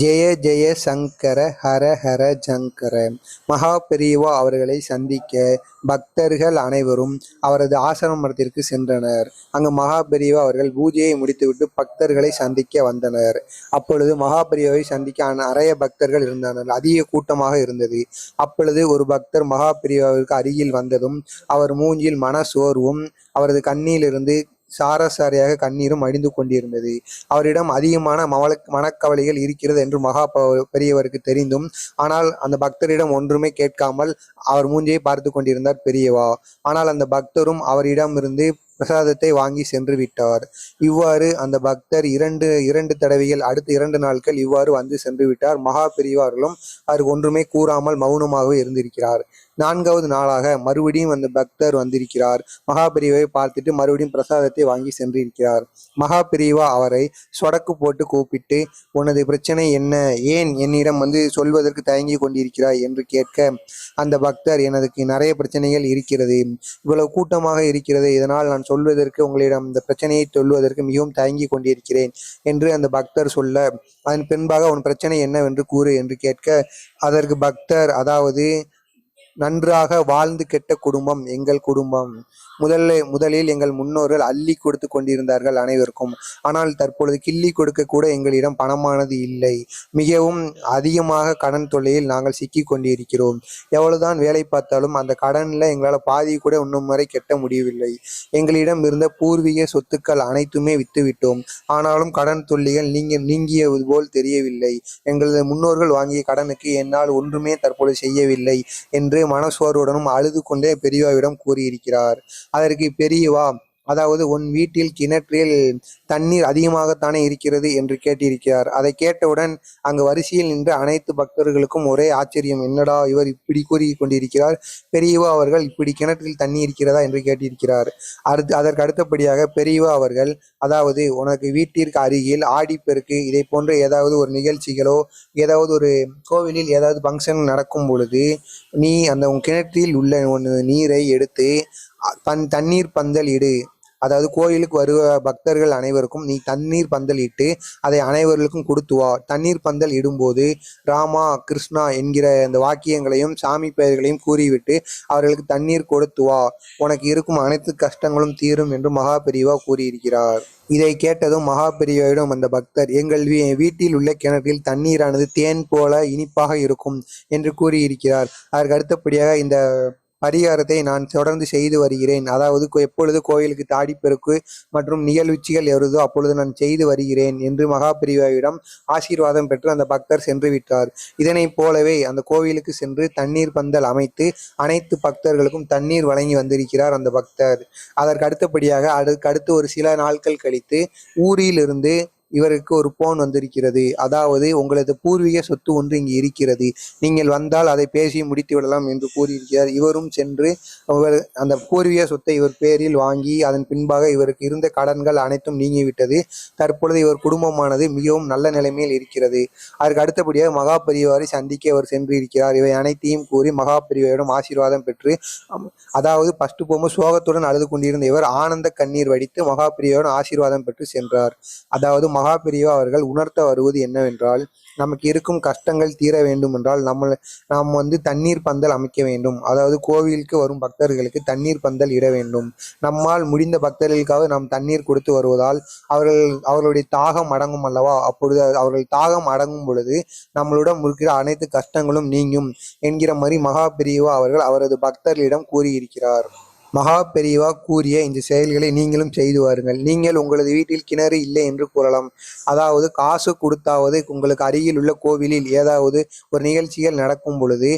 ஜெய ஜெய சங்கர ஹர ஹர சங்கர. மகா பெரியவா அவர்களை சந்திக்க பக்தர்கள் அனைவரும் அவரது ஆசிரமத்திற்கு சென்றனர். அங்கு மகா பெரியவா அவர்கள் பூஜையை முடித்துவிட்டு பக்தர்களை சந்திக்க வந்தனர். அப்பொழுது மகாபெரிவாவை சந்திக்க நிறைய பக்தர்கள் இருந்தனர். அதிக கூட்டமாக இருந்தது. அப்பொழுது ஒரு பக்தர் மகா பெரியவாவிற்கு அருகில் வந்ததும் அவர் மூஞ்சில் மன சோர்வும் அவரது கண்ணிலிருந்து சாரசாரியாக கண்ணீரும் அடிந்து கொண்டிருந்தது. அவரிடம் அதிகமான மவள மனக்கவலைகள் இருக்கிறது என்று மகா பெரியவருக்கு தெரிந்தும் ஆனால் அந்த பக்தரிடம் ஒன்றுமே கேட்காமல் அவர் மூஞ்சியை பார்த்து கொண்டிருந்தார் பெரியவா. ஆனால் அந்த பக்தரும் அவரிடம் இருந்து பிரசாதத்தை வாங்கி சென்று விட்டார். இவ்வாறு அந்த பக்தர் இரண்டு இரண்டு தடவைகள் அடுத்த இரண்டு நாட்கள் இவ்வாறு வந்து சென்று விட்டார். மகா பெரியவா அவர் ஒன்றுமே கூறாமல் மௌனமாகவே இருந்திருக்கிறார். நான்காவது நாளாக மறுபடியும் அந்த பக்தர் வந்திருக்கிறார். மகா பிரிவை பார்த்துட்டு மறுபடியும் பிரசாதத்தை வாங்கி சென்றிருக்கிறார். மகா பிரிவா அவரை சொடக்கு போட்டு கூப்பிட்டு உனது பிரச்சனை என்ன? ஏன் என்னிடம் வந்து சொல்வதற்கு தயங்கி கொண்டிருக்கிறாய்? என்று கேட்க அந்த பக்தர் எனக்கு நிறைய பிரச்சனைகள் இருக்கிறது. இவ்வளவு கூட்டமாக இருக்கிறது. இதனால் நான் சொல்வதற்கு உங்களிடம் இந்த பிரச்சனையை சொல்வதற்கு மிகவும் தயங்கி கொண்டிருக்கிறேன் என்று அந்த பக்தர் சொல்ல அதன் பின்பாக உன் பிரச்சனை என்னவென்று கூறு என்று கேட்க அதற்கு பக்தர் அதாவது நன்றாக வாழ்ந்து கெட்ட குடும்பம் எங்கள் குடும்பம். முதல்ல முதலில் எங்கள் முன்னோர்கள் அள்ளி கொடுத்து கொண்டிருந்தார்கள் அனைவருக்கும். ஆனால் தற்பொழுது கிள்ளி கொடுக்க கூட எங்களிடம் பணமானது இல்லை. மிகவும் அதிகமாக கடன் தொல்லையில் நாங்கள் சிக்கி கொண்டிருக்கிறோம். எவ்வளவுதான் வேலை பார்த்தாலும் அந்த கடனில் எங்களால் பாதி கூட இன்னும் வரை கெட்ட முடியவில்லை. எங்களிடம் இருந்த பூர்வீக சொத்துக்கள் அனைத்துமே வித்துவிட்டோம். ஆனாலும் கடன் தொல்லைகள் நீங்க நீங்கியது போல் தெரியவில்லை. எங்களது முன்னோர்கள் வாங்கிய கடனுக்கு என்னால் ஒன்றுமே தற்பொழுது செய்யவில்லை என்று மனசோர்வுடனும் அழுது கொண்டே பெரியவாவிடம் கூறியிருக்கிறார். அதற்கு பெரியவா அதாவது உன் வீட்டில் கிணற்றில் தண்ணீர் அதிகமாகத்தானே இருக்கிறது என்று கேட்டிருக்கிறார். அதை கேட்டவுடன் அங்கு வரிசையில் நின்று அனைத்து பக்தர்களுக்கும் ஒரே ஆச்சரியம். என்னடா இவர் இப்படி கூறி கொண்டிருக்கிறார்? பெரியவா அவர்கள் இப்படி கிணற்றில் தண்ணி இருக்கிறதா என்று கேட்டிருக்கிறார். அடுத்து அதற்கு அடுத்தபடியாக பெரியவா அவர்கள் அதாவது உனக்கு வீட்டிற்கு அருகில் ஆடிப்பெருக்கு இதை போன்ற ஏதாவது ஒரு நிகழ்ச்சிகளோ ஏதாவது ஒரு கோவிலில் ஏதாவது ஃபங்க்ஷன் நடக்கும் பொழுது நீ அந்த உன் கிணற்றில் உள்ள ஒன்று நீரை எடுத்து பந் தண்ணீர் பந்தல் இடு. அதாவது கோயிலுக்கு வருவ பக்தர்கள் அனைவருக்கும் நீ தண்ணீர் பந்தல் இட்டு அதை அனைவர்களுக்கும் கொடுத்து வா. தண்ணீர் பந்தல் இடும்போது ராமா கிருஷ்ணா என்கிற அந்த வாக்கியங்களையும் சாமி பெயர்களையும் கூறிவிட்டு அவர்களுக்கு தண்ணீர் கொடுத்து வா. உனக்கு இருக்கும் அனைத்து கஷ்டங்களும் தீரும் என்று மகா பெரியவா கூறியிருக்கிறார். இதை கேட்டதும் மகாபெரியவரிடம் அந்த பக்தர் எங்கள் வீ- வீட்டில் உள்ள கிணற்றில் தண்ணீரானது தேன் போல இனிப்பாக இருக்கும் என்று கூறியிருக்கிறார். அதற்கு அடுத்தபடியாக இந்த பரிகாரத்தை நான் தொடர்ந்து செய்து வருகிறேன். அதாவது எப்பொழுது கோயிலுக்கு தாடிப்பெருக்கு மற்றும் நிகழ்ச்சிகள் எவருதோ அப்பொழுது நான் செய்து வருகிறேன் என்று மகாபிரிவாவிடம் ஆசீர்வாதம் பெற்று அந்த பக்தர் சென்று விட்டார். இதனைப் போலவே அந்த கோவிலுக்கு சென்று தண்ணீர் பந்தல் அமைத்து அனைத்து பக்தர்களுக்கும் தண்ணீர் வழங்கி வந்திருக்கிறார் அந்த பக்தர். அதற்கு அடுத்தபடியாக அதற்கு அடுத்து ஒரு சில நாட்கள் கழித்து ஊரிலிருந்து இவருக்கு ஒரு போன் வந்திருக்கிறது. அதாவது உங்களது பூர்வீக சொத்து ஒன்று இங்கு இருக்கிறது. நீங்கள் வந்தால் அதை பேசி முடித்து விடலாம் என்று கூறியிருக்கிறார். இவரும் சென்று அவர் அந்த பூர்வீக சொத்தை இவர் பேரில் வாங்கி அதன் பின்பாக இவருக்கு இருந்த கடன்கள் அனைத்தும் நீங்கிவிட்டது. தற்பொழுது இவர் குடும்பமானது மிகவும் நல்ல நிலைமையில் இருக்கிறது. அதற்கு அடுத்தபடியாக மகாபரிவாரை சந்திக்க அவர் சென்று இருக்கிறார் இவை அனைத்தையும் கூறி மகாபரிவாரிடம் ஆசீர்வாதம் பெற்று அதாவது ஃபர்ஸ்ட் போகும்போது சோகத்துடன் அழுது கொண்டிருந்த இவர் ஆனந்த கண்ணீர் வடித்து மகா ஆசீர்வாதம் பெற்று சென்றார். அதாவது மகாபிரிவா அவர்கள் உணர்த்த வருவது என்னவென்றால் நமக்கு இருக்கும் கஷ்டங்கள் தீர வேண்டும் என்றால் நம்ம நாம் வந்து தண்ணீர் பந்தல் அமைக்க வேண்டும். அதாவது கோவிலுக்கு வரும் பக்தர்களுக்கு தண்ணீர் பந்தல் இட வேண்டும். நம்மால் முடிந்த பக்தர்களுக்காக நாம் தண்ணீர் கொடுத்து வருவதால் அவர்கள் அவர்களுடைய தாகம் அடங்கும் அல்லவா? அப்பொழுது அவர்கள் தாகம் அடங்கும் பொழுது நம்மளிடம் இருக்கிற அனைத்து கஷ்டங்களும் நீங்கும் என்கிற மாதிரி மகாபிரிவா அவர்கள் அவரது பக்தர்களிடம் கூறியிருக்கிறார். மகா பெரியவா கூறிய இந்த செயல்களை நீங்களும் செய்து வாருங்கள். நீங்கள் உங்களது வீட்டில் கிணறு இல்லை என்று கூறலாம். அதாவது காசு கொடுத்தாவது உங்களுக்கு அருகில் உள்ள கோவிலில் ஏதாவது ஒரு நிகழ்ச்சிகள் நடக்கும் பொழுது